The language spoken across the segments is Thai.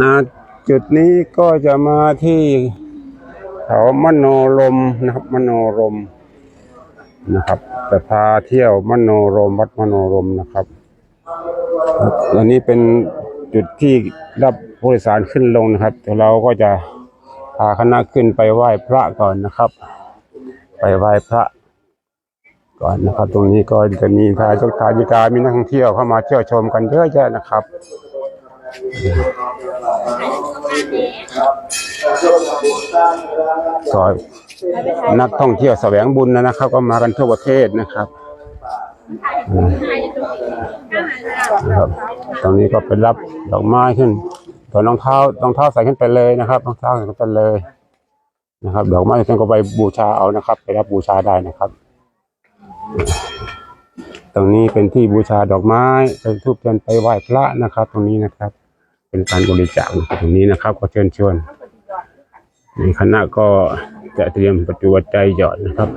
อ่าจุดนี้ก็จะมาที่เขามโนรมนะครับ มโนรมนะครับจะพาเที่ยวมโนรมวัดมโนรมนะครับครับอันนี้เป็นจุดที่รับผู้โดยสารขึ้นลงนะครับแต่เราก็จะพาคณะขึ้นไปไหว้พระก่อนนะครับ ไปไหว้พระ ก่อนนะครับ ตรงนี้ก็จะมีทายกทายิกามีนักท่องเที่ยวเข้ามาเที่ยวชมกันเยอะแยะนะครับ ซอยนักท่องเที่ยวแสวงบุญนะนะครับ ก็มากันทั่วประเทศนะครับนะครับตรงนี้ก็ไปรับดอกไม้ขึ้นตัวรองเท้ารองเท้าใส่ขึ้นไปเลยนะครับรองเท้าใส่ขึ้นไปเลยนะครับดอกไม้ท่านก็ไปบูชาเอานะครับ ไปรับบูชาได้นะครับ ตรงนี้เป็นที่บูชาดอกไม้ไปทูบเทียนไปไหว้พระนะครับ ตรงนี้นะครับ เป็นการบริจาคตรงนี้นะครับ ก็เชิญชวนในคณะก็จะเตรียมปัจจุบันใจหยอดนะครับ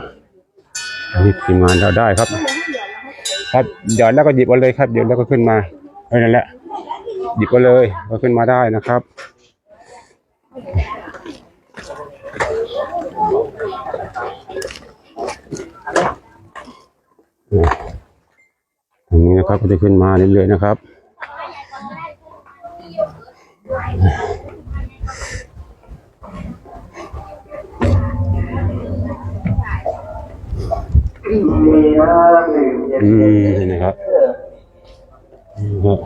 อันนี้ทีมงานเราได้ครับ ครับหยอดแล้วก็หยิบเอาเลยครับหยิบแล้วก็ขึ้นมาเออนั่นแหละหยิบเอาเลยก็ขึ้นมาได้นะครับตรงนี้นะครับก็จะขึ้นมาเรื่อยๆนะครับ มีน้ำดื่มเย็น อืมเห็นไหมครับนี่ครับ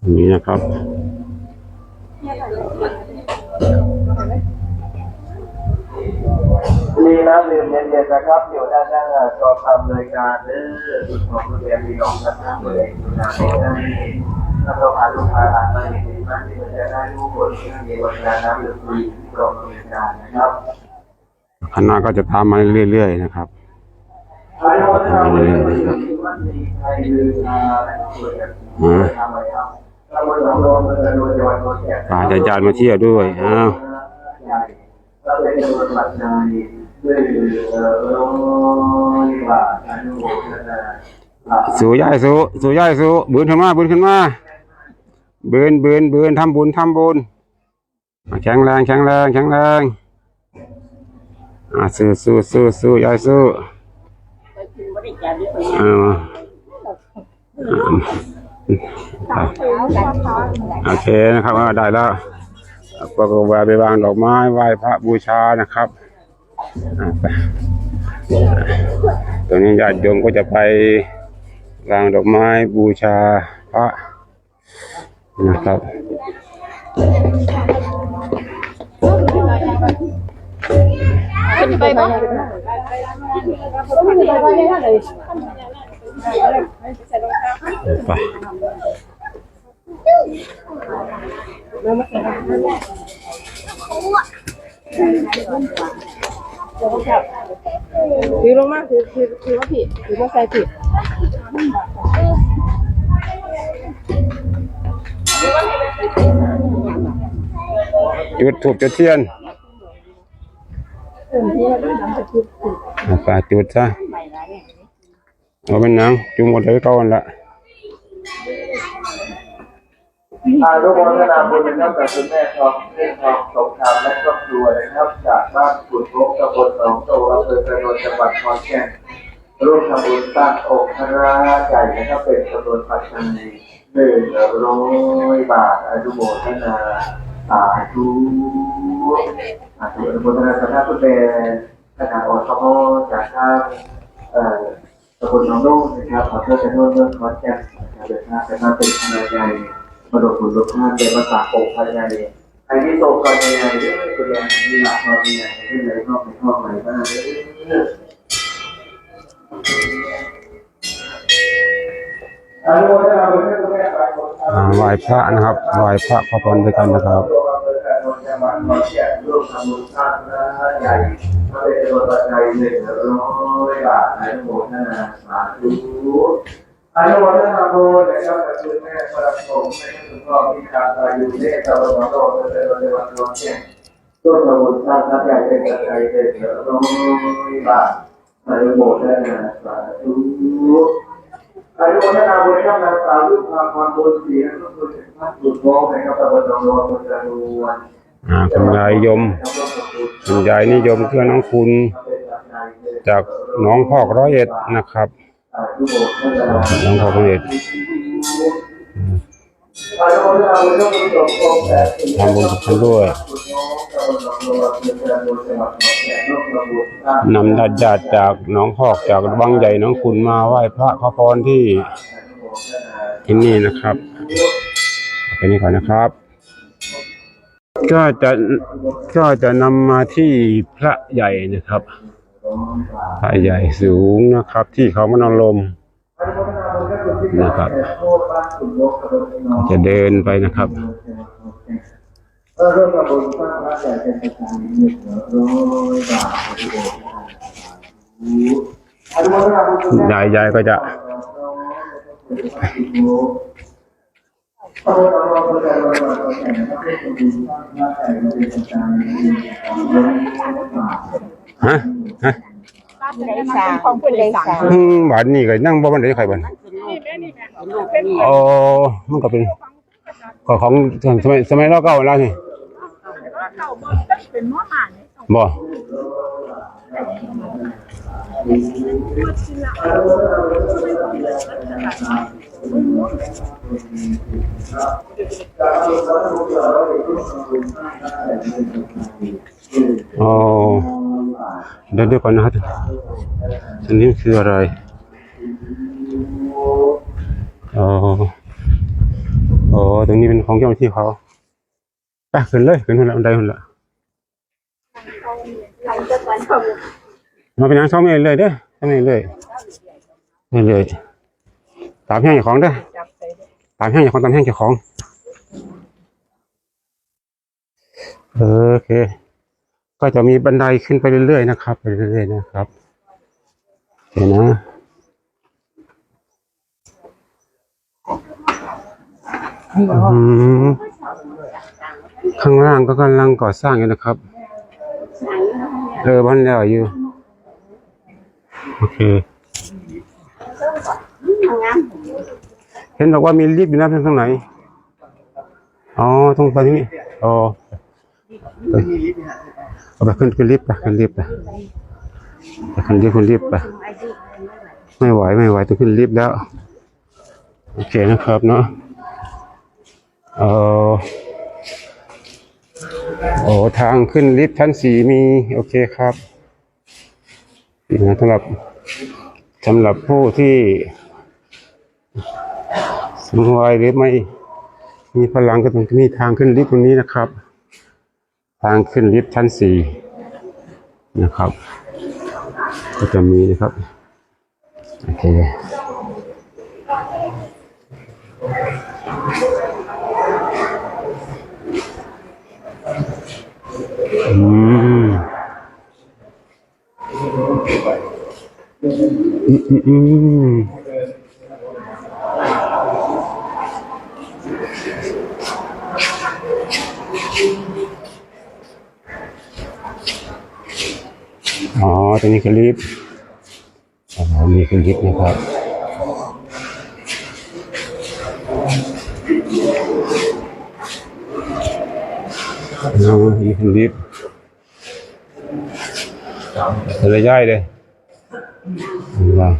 ตรงนี้นะครับมีน้ำดื่มเย็นๆนะครับ อยู่ด้านหน้าจอทำรายการเด้อของโรงเรียนมีน้องกันทั้งเลยนา นได้ถ้าเราพาลูกพาหลานมาเห็นมากที่มันจะได้รู้ผลที่มีวันงานน้ำดื่มฟรีที่กองบริการนะครับคณะก็จะตามมาเรื่อยๆนะครับใช้วัฒนธรรมในวันนี้ไทยลือมาและช่วยกันทำอะไรครับตำบลหนองโดนเมืองโดนจังหวัดโดนแก่พาอาจารย์มาเที่ยวด้วยอ้าวเราเป็นจำนวนบัตรนายด้วยเอ่อร้อยบาทอนุโมทนาอ่าสู้ย่ายสู้สู้ย่ายสู้บืนขึ้นมาบืนขึ้นมา บืนบืนบืนทำบุญทำบุญแข็งแรงแข็งแรงแข็งแรงอะสู้สู้สู้สู้ยายสู้อ่าโอเคนะครับได้แล้วก็กวะไปวางดอกไม้ไหว้พระบูชานะครับตรงนี้ญาติโยมก็จะไปวางดอกไม้บูชาพระ นะครับ ไปบ้างไปถือลงมาถือถือถือว่าผิดถือว่าใส่ผิด จุดถูกจุดเทียนเอาไปจุดซะเอาเป็นนังจุ่มหมดเลยก่อนละอานุโมทนาบุญนะครับกับคุณแม่ทองเรื่องทองสงครามและครอบครัวนะครับจากบ้านขุนพกตำบลหนองโตอำเภอกระโดนจังหวัดขอนแก่นร่วมทำบุญสร้างองค์พระใหญ่นะครับเป็นจำนวนปัจจัย หนึ่งร้อยบาทอนุโมทนาสาธุสาธุอนุโมทนาสาธุคุณแม่ขณะอสมจากทางเอ่อตำบลหนองโดนะครับขอเภอกระโดนเมืองขอนแก่นนะครับเดินทางไปมาเป็นคณะใหญ่มาดกผลรสชาติเป็นภาษาโปกภายในไอ้ที่โตกันยังไงเรื่องตัวอย่มีหลักความมีอย่างเช่นไรชอบไม่ชอบอะไรบ้างอนุโมทนาบุญให้คุณแม่ไปคนอ่า ไหว้พระนะครับไหว้พระขอพรด้วยกันนะครับร่วมอำเภอการนนจังหวันแก่นร่วมทำบุญสร้างพระใหญ่พระเจ้าทอนุโมาสาธุอนุโมทนาบุญนะครับกับคุณแม่พระสงฆ์ให้คุณพ่อมีการอายุเนตรเราเราเราเป็นจังหวัดขอนแก่นต้นสมุนสร้างใหญ่เป็นกระจายเป็นร้อยบาทอนุโมทนาสาธุ อนุโมทนาบุญครับนางสาวลูกพาพรบุญศรีและทุกคนท่านบุญโมนะครับตำบลหนองรวงจังหวัดอุบลอ่าคุณยายยมคุณยายนิยมเพื่อน้องคุณ จากหน้องพอกร้อยเอ็ดนะครับอนุโมทนาน้องพอกร้อยเอ็ดอนุโม ทนาบุญทำบุญกับท่านด้วยนำญาติญาติจากหน้องพอกจากบางใหญ่น้องคุณมาไหว้พระขอพรที่ที่นี่นะครับแค่นี้ก่อนนะครับ ก็จะก็จะนำมาที่พระใหญ่นะครับ พระใหญ่สูงนะครับ ที่เขามโนอนลมนะครับ จะเดินไปนะครับเออเรื่องกระบวนการพระใหญ่เป็นประธานหนึ่งร้อยบาทยายยายก็จะฮะฮะของคุณเลยสามอืมบานนี่ก็นั่งบ่มันได้ใครบ้าน อ๋อมันก็เป็นก็ของสมัยสมัยเราเก่าแล้วนี่บ่อ๋อเดี๋ยวเดี๋ยวก่อนนะครับอันนี้คืออะไร อ๋ออ๋อตรงนี้เป็นของเจ้าหน้าที่เขาไปขึ้นเลยขึ้นหุ่นละบันไดหุ่นละมาเป็นยังช่องนี้เลยเด้อช่องเลยนี่เลย ตามแห้งเจ้าของเด้อตามแห้งเจ้าของตามแห้งเจ้าของเออโอเค ก็จะมีบันไดขึ้นไปเรื่อยๆนะครับ ไปเรื่อยๆนะครับ เห็นนะ อืมข้างล่างก็กำลังก่อสร้างอยู่นะครับ เออบ้านแล้วอยู่ โอเค เห็นบอกว่ามีลิฟต์อยู่นะทางไหน อ๋อตรงไปที่นี่อ๋อไปเอาไปขึ้นขึ้นลิฟต์ไปขึ้นลิฟต์ไปไปขึ้นลิฟต์ขึ้นลิฟต์ไปไม่ไหวไม่ไหวต้องขึ้นลิฟต์แล้ว โอเคนะครับเนาะ เออโอ้ทางขึ้นลิฟต์ชั้นสี่มี โอเคครับนะสำหรับสำหรับผู้ที่สูงวัยหรือไม่มีพลังก็ต้องมีทางขึ้นลิฟต์ตรงนี้นะครับ ทางขึ้นลิฟต์ชั้นสี่นะครับ ก็จะมีนะครับ โอเค อ๋อ ตรงนี้คือลิฟต์อ๋อมีคือลิฟต์นะครับอ๋อมีคือลิฟต์เลยย่ายเลยว้าว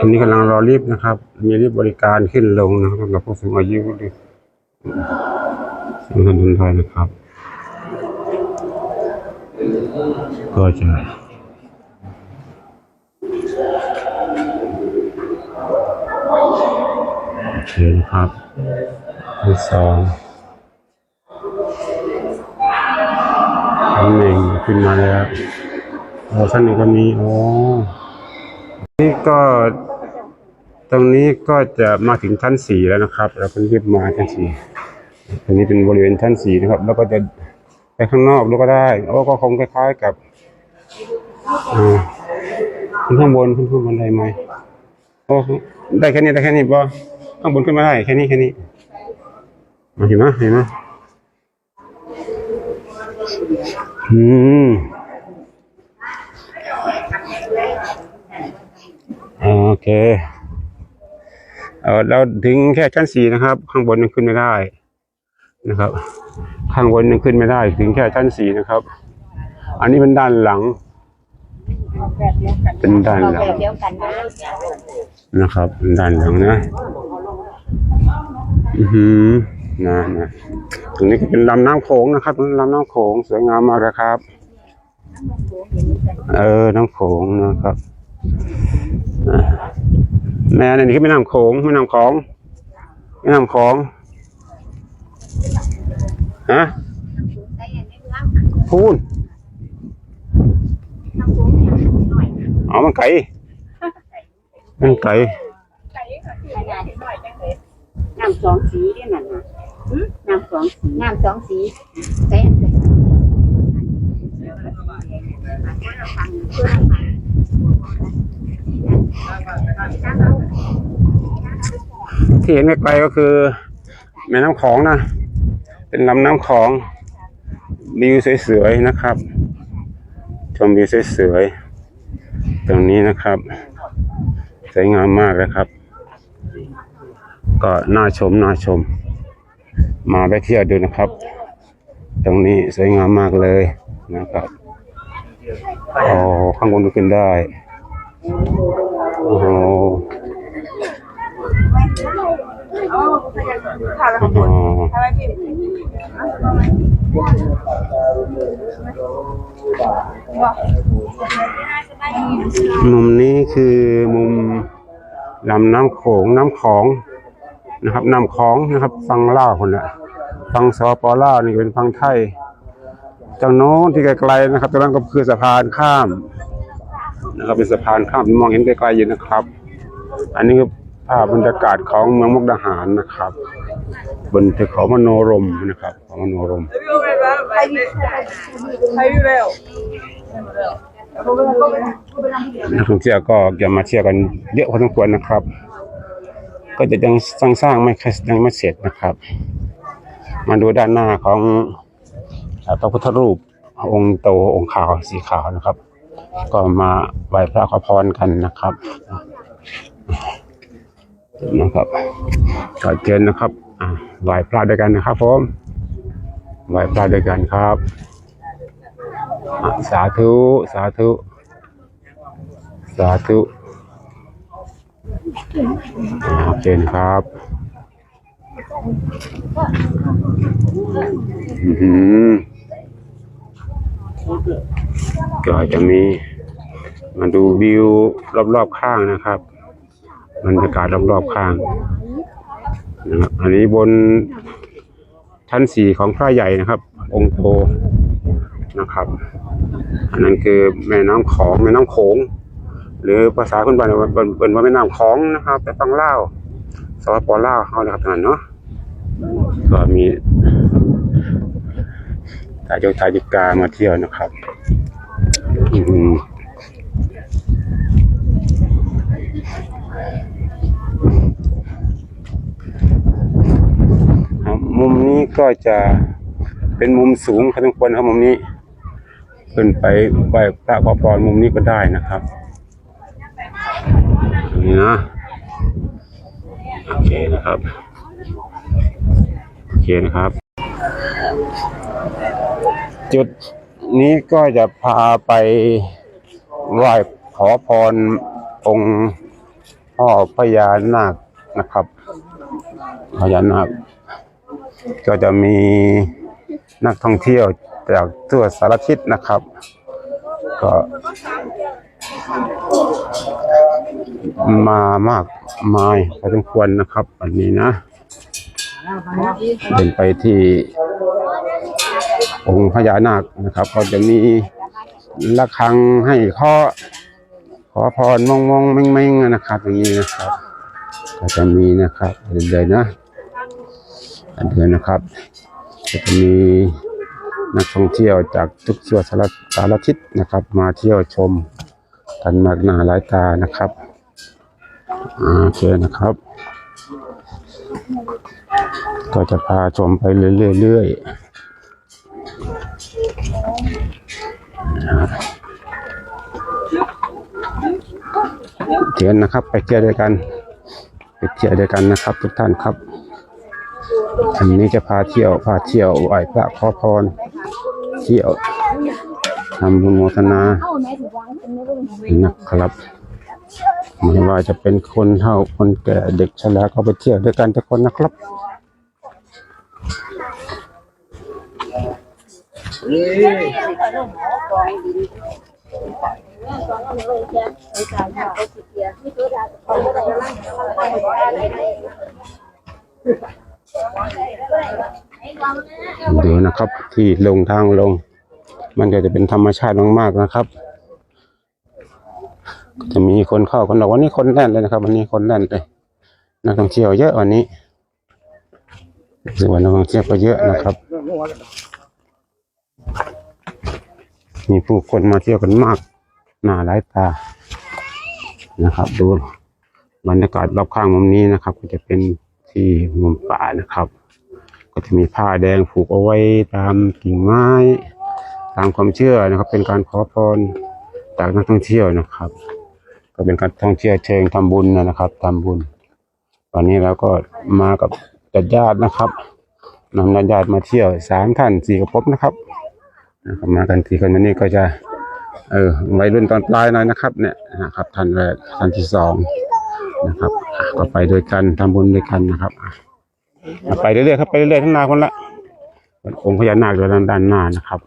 อันนี้กำลังรอลิฟต์นะครับ มีลิฟต์บริการขึ้นลงนะครับสำหรับผู้สูงอายุด้วยสำหรับคนไทยนะครับ ก็จะ โอเคนครับที่สองชั้นหนึ่งขึ้นมาแล้วโอ้ชั้นหนึ่งก็มีโอ้นี่ก็ตรงนี้ก็จะมาถึงชั้นสี่แล้วนะครับ เราก็รีบมาชั้นสี่ตรงนี้เป็นบริเวณชั้นสี่นะครับ แล้วก็จะไปข้างนอกแล้วก็ได้โอ้ก็คงคล้ายๆกับอ่าขึ้นข้างบนขึ้นข้างบนได้ไหมโอ้ได้แค่นี้ได้แค่นี้ป่ะ ข้างบนขึ้นมาได้แค่นี้แค่นี้มาเห็นไหมเห็นไหมอืมโอเคเออเราถึงแค่ชั้นสี่นะครับ ข้างบนยังขึ้นไม่ได้นะครับ ข้างบนยังขึ้นไม่ได้ ถึงแค่ชั้นสี่นะครับ อันนี้เป็นด้านหลัง เป็นด้านหลังเดียวกันนะนะครับด้านหลังนะ อือหือนะนะตรงนี้ก็เป็นลำน้ำโขงนะครับลำน้ำโขงสวยงามมากนะครับ เออ น้ำโขงนะครับอะแม่นี่คือแม่น้ำโขงแม่น้ำของแม่น้ำของฮะพูนเอามันไก่มันไก่ น้ำสองสีด้วยนั่นนะน้ำสองสีน้ำสองสีใส่อันใส่ที่เห็นไกลๆก็คือ แม่น้ำของนะ เป็นลำน้ำของวิวสวยๆนะครับชมวิวสวยๆตรงนี้นะครับ สวยงามมากเลยครับ ก็น่าชมน่าชม มาไปเที่ยวดูนะครับ ตรงนี้สวยงามมากเลยนะครับโอ้ข้างบนก็ขึ้นได้โอ้โหอ๋อมุมนี้คือมุมลำน้ำโขงน้ำของ นะครับนำของนะครับ ฟังล่าคนละฟังสปปล่านี่เป็นฟังไทยจากโน้นที่ไกลๆนะครับตรงนั้นก็คือสะพานข้ามนะครับเป็นสะพานข้ามมีมองเห็นไกลๆอยู่นะครับ อันนี้คือภาพบรรยากาศของเมืองมุกดาหารนะครับ บนเทือกเขามโนรมนะครับเขามโนรมนักท่องเที่ยวก็จะมาเที่ยวกันเยอะพอสมควรนะครับ ก็จะยังสร้างสร้างไม่ค่อยยังไม่เสร็จนะครับ มาดูด้านหน้าของพระพุทธรูปองค์โตองค์ขาวสีขาวนะครับ ก็มาไหว้พระขอพรกันนะครับนะครับก็เชิญนะครับอ่าไหว้พระด้วยกันนะครับผมไหว้พระด้วยกันครับ สาธุ สาธุ สาธุ โอเคนะครับอือหือก็จะมี มาดูวิวรอบๆข้างนะครับบรรยากาศรอบๆข้างนะครับอันนี้บนชั้นสี่ของพระใหญ่นะครับ องค์โตนะครับ อันนั้นคือแม่น้ำของแม่น้ำโขง หรือภาษาคนบ้านเราเป็นเป็นว่าแม่น้ำของนะครับแต่ฟังเล่าสวสปปลาเขานะครับท่านเนาะก็มีตาโยตาจิกามาเที่ยวนะครับอืมมุมนี้ก็จะเป็นมุมสูงพอสมควรครับมุมนี้ ขึ้นไปไหว้พระขอพรมุมนี้ก็ได้นะครับ นี่นะ โอเคนะครับ โอเคนะครับ จุดนี้ก็จะพาไปไหว้ขอพรองค์พ่อพญานาคนะครับ พญานาค ก็จะมีนักท่องเที่ยวจากทั่วสารทิศนะครับ ก็ มามากมายพอสมควรนะครับอันนี้นะ เดินไปที่องค์พญานาคนะครับ ก็จะมีระฆังให้ข้อขอพรมองมองเม่งเม่งนะครับ อย่างนี้นะครับ ก็จะมีนะครับเดินๆนะเดินนะครับก็จะมีนักท่องเที่ยวจากทุกส่วนสารสาทิศนะครับ มาเที่ยวชมกันมากหน้าหลายตานะครับ โอเคนะครับ ก็จะพาชมไปเรื่อยๆเทียนนะครับ ไปเที่ยวด้วยกัน ไปเที่ยวด้วยกันนะครับ ทุกท่านครับ อันนี้จะพาเที่ยว พาเที่ยวไหว้พระขอพร เที่ยวทำบุญโมทนานะครับ ไม่ว่าจะเป็นคนเฒ่าคนแก่เด็กชราก็ไปเที่ยวด้วยกันทุกคนนะครับดูนะครับที่ลงทางลง มันก็จะเป็นธรรมชาติมากๆนะครับ จะมีคนเข้าคนออกวันนี้คนแน่นเลยนะครับ วันนี้คนแน่นเลยนักท่องเที่ยวเยอะวันนี้สึกว่านักท่องเที่ยวก็เยอะนะครับ มีผู้คนมาเที่ยวกันมากหน้าหลายตานะครับ ดูบรรยากาศรอบข้างมุมนี้นะครับ ก็จะเป็นที่มุมป่านะครับ ก็จะมีผ้าแดงผูกเอาไว้ตามกิ่งไม้ ตามความเชื่อนะครับ เป็นการขอพรจากนักท่องเที่ยวนะครับ ก็เป็นการท่องเที่ยวเชิงทำบุญนะครับทำบุญวันนี้เราก็มากับญาตินะครับนำญาติมาเที่ยวสามท่านสี่กระพบนะครับนะครับมากันทีกันวันนี้ก็จะ เออวัยรุ่นตอนปลายหน่อยนะครับ เนี่ยนะครับท่านแรกท่านที่สองนะครับก็ไปด้วยกันทำบุญด้วยกันนะครับไปเรื่อยๆครับไปเรื่อยๆทั้งนาคนละองค์พญานาคอยู่ด้านด้านหน้านะครับ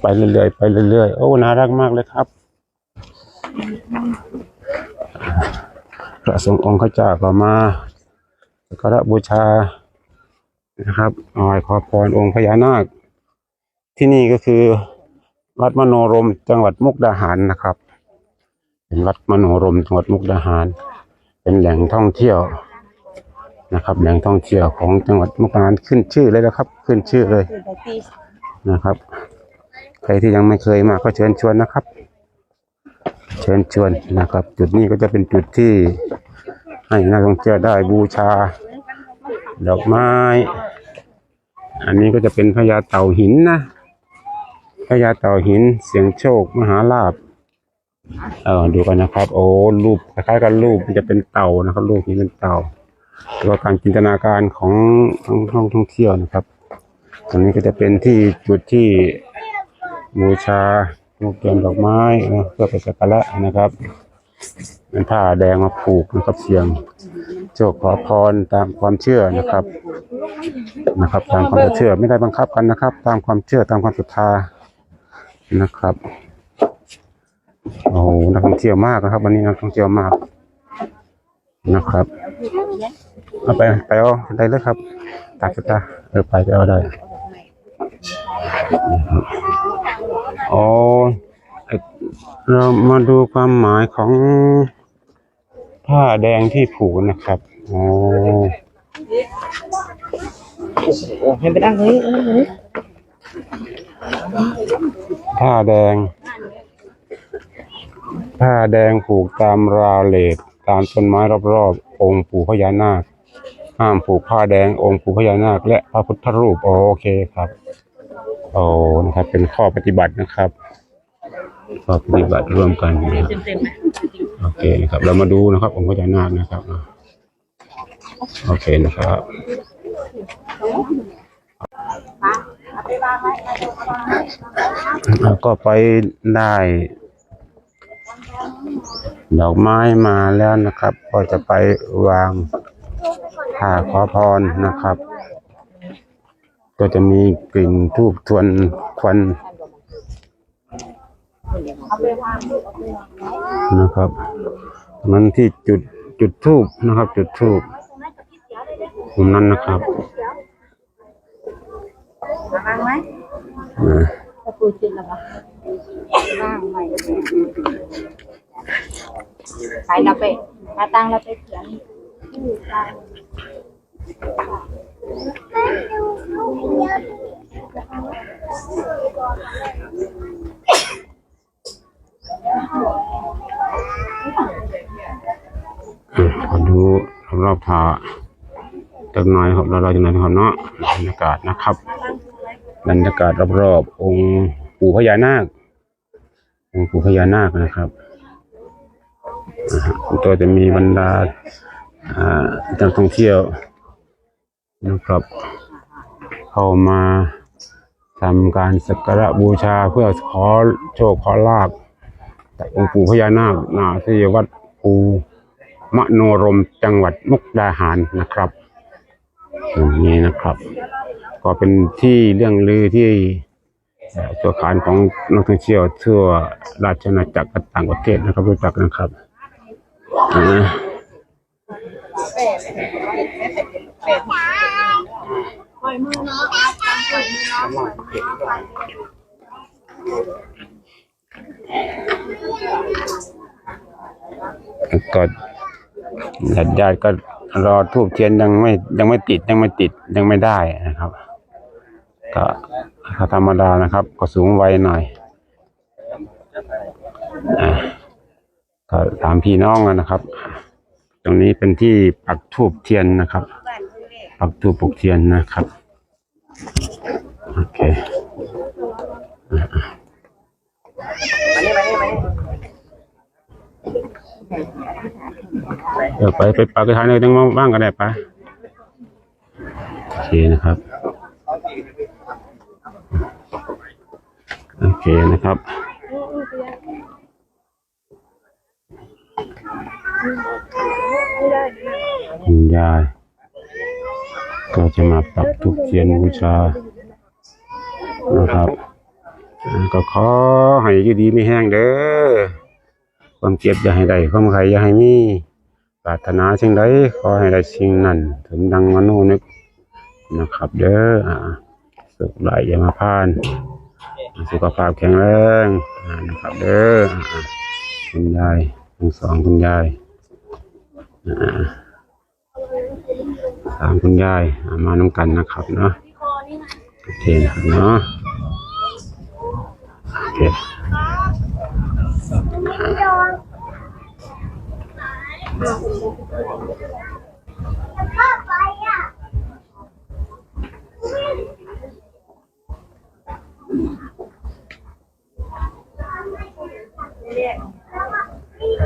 ไปเรื่อยๆไปเรื่อยๆโอ้น่ารักมากเลยครับพระสงฆ์องค์ข้าเจ้าก็มาสักการะบูชานะครับอาไหว้ขอพรองค์พญานาค ที่นี่ก็คือ วัดมโนรมจังหวัดมุกดาหารนะครับ เป็นวัดมโนรมจังหวัดมุกดาหาร เป็นแหล่งท่องเที่ยวนะครับ แหล่งท่องเที่ยวของจังหวัดมุกดาหารขึ้นชื่อเลยนะครับ ขึ้นชื่อเลยนะครับ ใครที่ยังไม่เคยมาก็เชิญชวนนะครับ เชิญชวนนะครับ จุดนี้ก็จะเป็นจุดที่ให้นักท่องเที่ยวได้บูชา ดอกไม้ อันนี้ก็จะเป็นพญาเต่าหินนะพญาเต่าหินเสียงโชคมหาลาภเออดูกันนะครับ โอ้รูปคล้ายๆกับรูปมันจะเป็นเต่านะครับรูปนี้เป็นเต่าแล้วการจินตนาการของท่องท่องท่องเที่ยวนะครับ ตรงนี้ก็จะเป็นที่จุดที่ บูชาลูกเทียนดอกไม้นะเพื่อไปสักการะนะครับเป็นผ้าแดงมาผูกนะครับเสียงโชคขอพรตามความเชื่อนะครับ นะครับ ตามความเชื่อไม่ได้บังคับกันนะครับ ตามความเชื่อตามความศรัทธานะครับโอ้โหนักท่องเที่ยวมากนะครับ วันนี้นักท่องเที่ยวมากนะครับเอาไปไปเอาได้เลยครับตากตาเออไปไปเอาได้ อ้เอ่อเรามาดูความหมายของผ้าแดงที่ผูกนะครับโอ้ให้ไปนั่งนี้ผ้าแดง ผ้าแดงผูกตามราวเหล็กตามต้นไม้รอบๆ องค์ปู่พญานาค ห้ามผูกผ้าแดงองค์ปู่พญานาค และพระพุทธรูป โอเคครับ โอ้นะครับเป็นข้อปฏิบัตินะครับข้อปฏิบัติร่วมกันนะครับเต็มๆไหมโอเคนะครับ เรามาดูนะครับองค์พญานาคนะครับอะโอเคนะครับแล้วก็ไปได้ดอกไม้มาแล้วนะครับ ก็จะไปวางผ้าขอพรนะครับ ก็จะมีกลิ่นทูบทวนควันนะครับนั้นที่จุดจุดทูบนะครับ จุดทูบตรงนั้นนะครับวางไหมนะตะปูจินหรอวะว่างไหมใส่เราไปตาตังเราไปเขียนอืม ขอดูรอบๆท่าจักหน่อยครับรอบๆจักหน่อยนะครับเนาะบรรยากาศนะครับ บรรยากาศรอบๆองค์ปู่พญานาค องค์ปู่พญานาคนะครับอ่าฮะตัวจะมีบรรดาอ่านักท่องเที่ยว นะครับ เข้ามาทำการสักการะบูชาเพื่อขอโชคขอลาบจากองค์ปู่พญานาคณที่วัดภูมโนรมจังหวัดมุกดาหารนะครับตรงนี้นะครับ ก็เป็นที่เรื่องลือที่ตัวขานของนักท่องเที่ยวทั่วราชอาณาจักรต่างประเทศนะครับรู้จักนะครับ อ่าก็ญาติญาติก็รอทูบเทียนยังไม่ยังไม่ติดยังไม่ติดยังไม่ได้นะครับ ก็ธรรมดานะครับ ก็สูงวัยหน่อยอก็ตามพี่น้องนะครับ ตรงนี้เป็นที่ปักทูบเทียนนะครับ ปักทูบปลุกเทียนนะครับ โอเคเดี๋ยวไปไปปักกระทานเลยตั้งบ้างก็ได้ปะโอเคนะครับ โอเคนะครับคุณยาย ก็จะมาปักทุกเทียนบูชานะครับ ก็ขอให้อยู่ดีไม่แห้งเด้อความเจ็บอย่าให้ได้ความไข่อย่าให้มีปรารถนาสิ่งใดขอให้ได้สิ่งนั้นถึงดังมโนนึกนะครับ เด้ออ่าสุขไหลอย่ามาพาน สุขภาพแข็งแรงนะครับเด้อคุณยายทั้งสองคุณยายอ่า สามคุณยายอ่ามาน้ำกันนะครับเนาะโอเคนะครับเนาะโอเค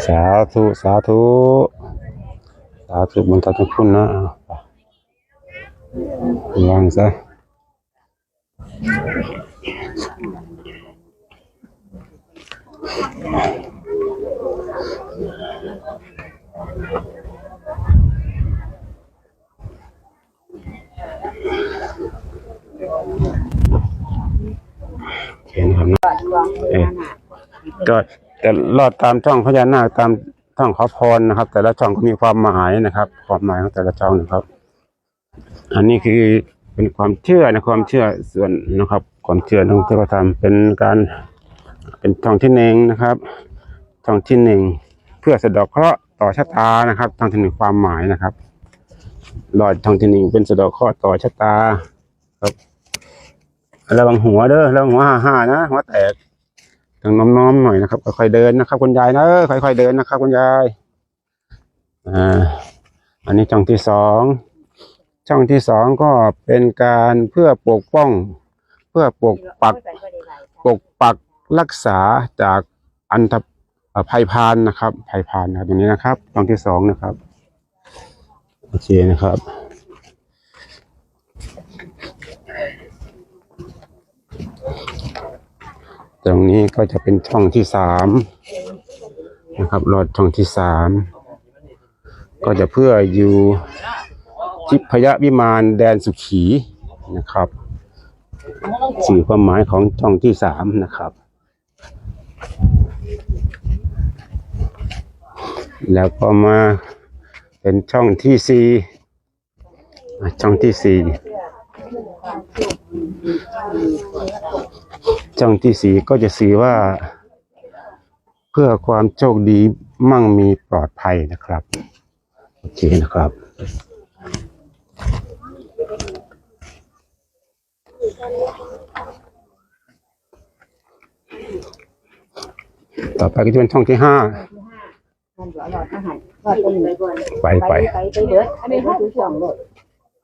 สาธุ สาธุ สาธุบุญตาทุกคุณนะอ่าไป วางซะเขียนครับนะเอ๊ะก็แต่รอดตามช่องพญานาคตามช่องขอพรนะครับ แต่ละช่องก็มีความหมายนะครับ ความหมายของแต่ละช่องนะครับ อันนี้คือเป็นความเชื่อนะความเชื่อส่วนนะครับ ความเชื่อของที่เขาทำเป็นการเป็นช่องที่หนึ่งนะครับช่องที่หนึ่งเพื่อสะดอกเคราะห์ต่อชะตานะครับช่องที่หนึ่งความหมายนะครับรอดช่องที่หนึ่งเป็นสะดอกเคราะห์ต่อชะตาครับระวังหัวเด้อระวังหัวห่าห่านะหัวแตกต้องน้อมๆหน่อยนะครับค่อยๆเดินนะครับคุณยายนะค่อยๆเดินนะครับคุณยายอ่าอันนี้ช่องที่สอง ช่องที่สองก็เป็นการเพื่อปกป้อง เพื่อปกปักปกปักรักษาจากอันธภัยพานนะครับภัยพานนะครับตรงนี้นะครับ ช่องที่สองนะครับโอเคนะครับตรงนี้ก็จะเป็นช่องที่สามนะครับรอดช่องที่สามก็จะเพื่ออยู่ ทิพยวิมานแดนสุขีนะครับสื่อความหมายของช่องที่สามนะครับ แล้วก็มาเป็นช่องที่สี่ช่องที่สี่ช่องที่สี่ก็จะสีว่า เพื่อความโชคดีมั่งมีปลอดภัยนะครับ โอเคนะครับ ต่อไปก็จะเป็นช่องที่ห้ามันหลอดหลอดอาหารหลอดเป็นไปก่อนไปไปไปไปเบิดอันนี้เขาดูช่องรถ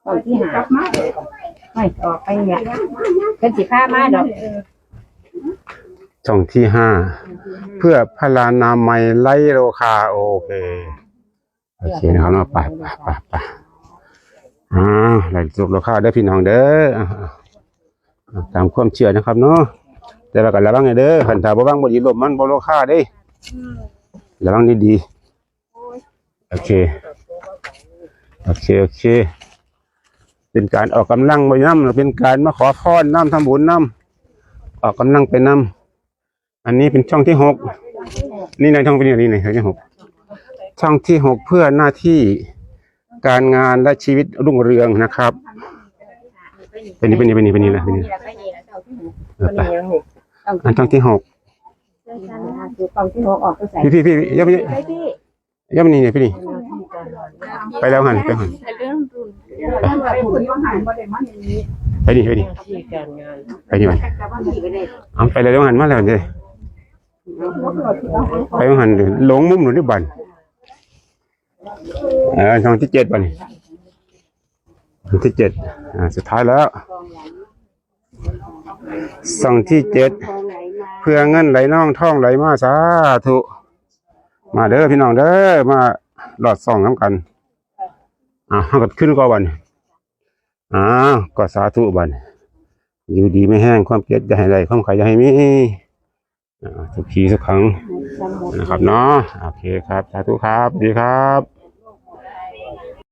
ตอนที่หาไม่ออกไปเนี่ยเป็นสิผ้ามาดอกช่องที่ห้าเพื่อพลานามัยไล่โรคาโอเคโอเคนะครับเนาะไปไปไปไปอ่าไล่จบโรคาเด้อพี่น้องเด้ออ่าอ่า ตามความเชื่อนะครับเนาะแต่ว่ากันระวังให้เด้อขันถาบ่วังบ่ดีลมมันบ่โรคาเด้ระวังดีๆโอเค โอเค โอเค เป็นการออกกำลังไปน้ำเป็นการมาขอพรน้ำทำบุญน้ำออกกำลังไปน้ำอันนี้เป็นช่องที่หกนี่ในช่องเป็นอย่างนี้ในช่องที่หกช่องที่หกเพื่อหน้าที่การงานและชีวิตรุ่งเรืองนะครับ เป็นนี่เป็นนี่เป็นนี่เป็นนี่แหละเป็นนี่เออไปอันช่องที่หกคือตอนที่หกออกก็ใส่พี่พี่พี่ยับยับไปพี่ยับนี่เนี่ยพี่นี่ไปแล้วหันไปหันเรื่องรุ่นไปนี่ไปนี่ที่การงานไปนี่ไปแต่ว่าพี่ก็ได้เอาไปเลยแล้วหันมาแล้วเด้ไปหันหลงมุมหนุนที่บันเออช่องที่เจ็ดบันช่ องที่เจ็ดอ่าสุดท้ายแล้วช่องที่เจ็ดเพื่อเงินไหลน่องท่องไหลมาสาธุมาเด้อพี่น้องเด้อมาหลอดส่องน้ำกันอ่ากัดขึ้นก็บันอ่าก็สาธุบันอยู่ดีไม่แห้งความเกลียดจะให้ไรความขายจะให้มีอ่าทุกทีทุกครั้งนะครับเนาะโอเคครับ สาธุครับ ดีครับ